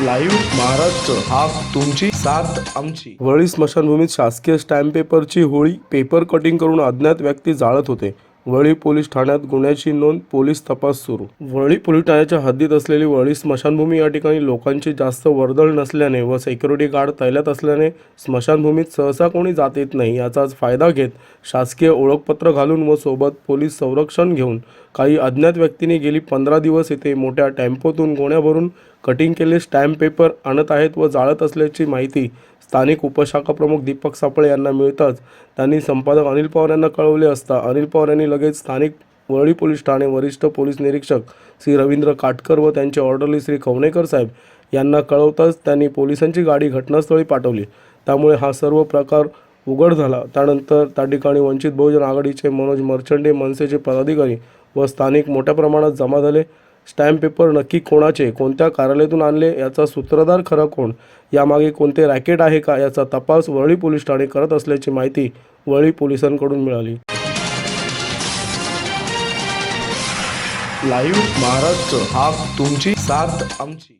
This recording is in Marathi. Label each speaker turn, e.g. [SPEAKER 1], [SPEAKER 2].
[SPEAKER 1] लाईव्ह महाराष्ट्र. हा तुमची साथ आमची.
[SPEAKER 2] वळी स्मशानभूमीत शासकीय स्टॅम्प पेपरची होळी पेपर कटिंग करून अज्ञात व्यक्ती जाळत होते. वरळी पोलीस ठाण्यात गुन्ह्याची नोंद पोलीस तपास सुरू. वरळी पोलीस ठाण्याच्या हद्दीत असलेली वरळी स्मशानभूमी या ठिकाणी लोकांची जास्त वर्दळ नसल्याने व सिक्युरिटी गार्ड तैल्यात असल्याने स्मशानभूमीत सहसा कोणी जात येत नाही याचाच फायदा घेत शासकीय ओळखपत्र घालून व सोबत पोलीस संरक्षण घेऊन काही अज्ञात व्यक्तींनी गेली पंधरा दिवस येथे मोठ्या टेम्पोतून गोण्या भरून कटिंग केले स्टॅम्प पेपर आणत आहेत व जाळत असल्याची माहिती स्थानिक उपशाखा प्रमुख दीपक सापळे यांना मिळताच त्यांनी संपादक अनिल पवार यांना कळवले असता अनिल पवार यांनी लगेच स्थानिक वरळी पोलीस ठाणे वरिष्ठ पोलीस निरीक्षक श्री रवींद्र काटकर व त्यांचे ऑर्डरली श्री खवणेकर साहेब यांना कळवताच त्यांनी पोलिसांची गाडी घटनास्थळी पाठवली. त्यामुळे हा सर्व प्रकार उघड झाला. त्यानंतर त्या ठिकाणी वंचित बहुजन आघाडीचे मनोज मर्चंडे मनसेचे पदाधिकारी व स्थानिक मोठ्या प्रमाणात जमा झाले. स्टॅम्प पेपर नक्की कोणाचे कोणत्या कार्यालयातून आणले याचा सूत्रधार खरा कोण यामागे कोणते रॅकेट आहे का याचा तपास वरळी पोलीस ठाणे करत असल्याची माहिती वरळी पोलिसांकडून मिळाली.
[SPEAKER 1] लाईव्ह महाराष्ट्र हा तुमची साथ आमची.